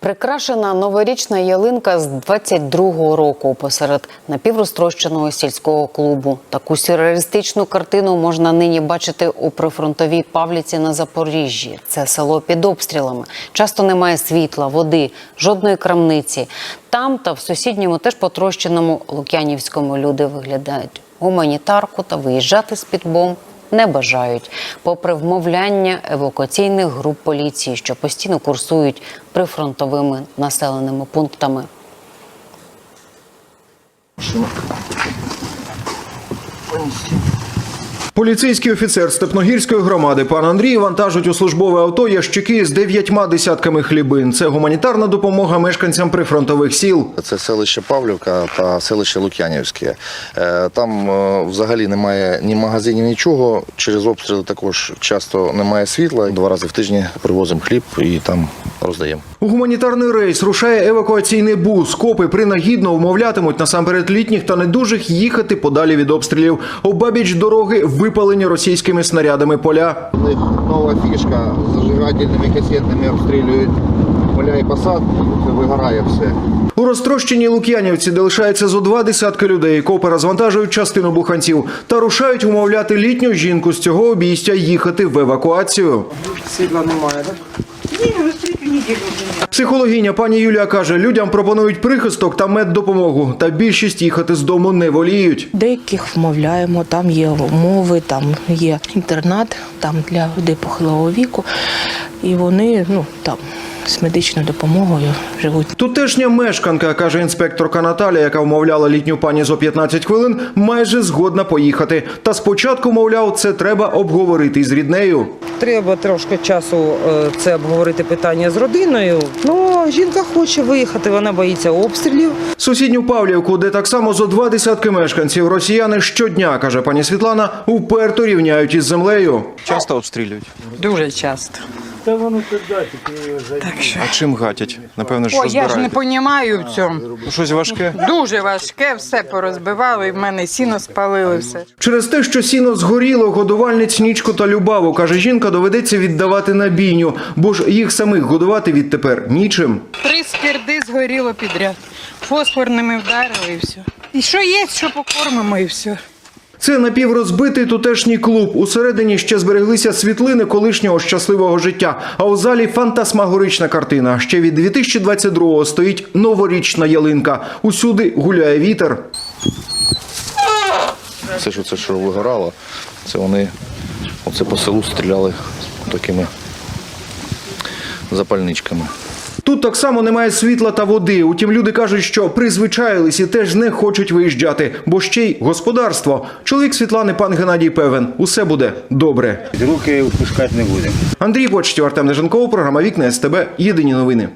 Прикрашена новорічна ялинка з 22-го року посеред напіврозтрощеного сільського клубу. Таку сюрреалістичну картину можна нині бачити у прифронтовій Павліці на Запоріжжі. Це село під обстрілами. Часто немає світла, води, жодної крамниці. Там та в сусідньому теж потрощеному Лук'янівському люди виглядають гуманітарку та виїжджати з під бомб не бажають, попри вмовляння евакуаційних груп поліції, що постійно курсують прифронтовими населеними пунктами. Поліцейський офіцер Степногірської громади пан Андрій вантажить у службове авто ящики з дев'ятьма десятками хлібин. Це гуманітарна допомога мешканцям прифронтових сіл. Це селище Павлівка та селище Лук'янівське. Е, Там е, взагалі немає ні магазинів, нічого. Через обстріли також часто немає світла. Два рази в тиждень привозимо хліб і там роздаємо. У гуманітарний рейс рушає евакуаційний бус. Копи принагідно умовлятимуть насамперед літніх та недужих їхати подалі від обстрілів. Обабіч дороги випалені російськими снарядами поля. У них нова фішка з зажигательними касетними обстрілюють поля і посадки. Вигорає все. У розтрощеній Лук'янівці, де лишається зо два десятки людей, копи розвантажують частину буханців та рушають умовляти літню жінку з цього обійстя їхати в евакуацію. Світла немає, так? Психологиня пані Юлія каже, людям пропонують прихисток та меддопомогу, та більшість їхати з дому не воліють. Деяких вмовляємо, там є умови, там є інтернат, там для людей похилого віку, і вони ну там з медичною допомогою живуть. Тутешня мешканка, каже інспекторка Наталя, яка вмовляла літню пані зо 15 хвилин, майже згодна поїхати. Та спочатку, мовляв, це треба обговорити з ріднею. Треба трошки часу е, це обговорити питання з родиною. Ну, жінка хоче виїхати, вона боїться обстрілів. Сусідню Павлівку, де так само зо два десятки мешканців, росіяни щодня, каже пані Світлана, уперто рівняють із землею. Часто обстрілюють. Дуже часто. А чим гатять? Напевно, що О, я ж не розбирають. понімаю в цьому. Ну, Щось важке. Дуже важке, все порозбивали, в мене сіно спалили все. Через те, що сіно згоріло, годувальниць Нічку та Любаву, каже жінка, доведеться віддавати на бійню, бо ж їх самих годувати відтепер нічим. Три скирди згоріло підряд. Фосфорними вдарили і все. І що є, що покормимо, і все. Це напіврозбитий тутешній клуб. Усередині ще збереглися світлини колишнього щасливого життя. А у залі фантасмагорична картина. Ще від 2022-го стоїть новорічна ялинка. Усюди гуляє вітер. Все, що це що вигорало, це вони оце по селу стріляли такими запальничками. Тут так само немає світла та води. Утім, люди кажуть, що призвичаїлись і теж не хочуть виїжджати, бо ще й господарство. Чоловік Світлани, пан Геннадій певен, усе буде добре. Руки впускати не будемо. Андрій Почтів, Артем Неженков, програма Вікна СТБ. Єдині новини.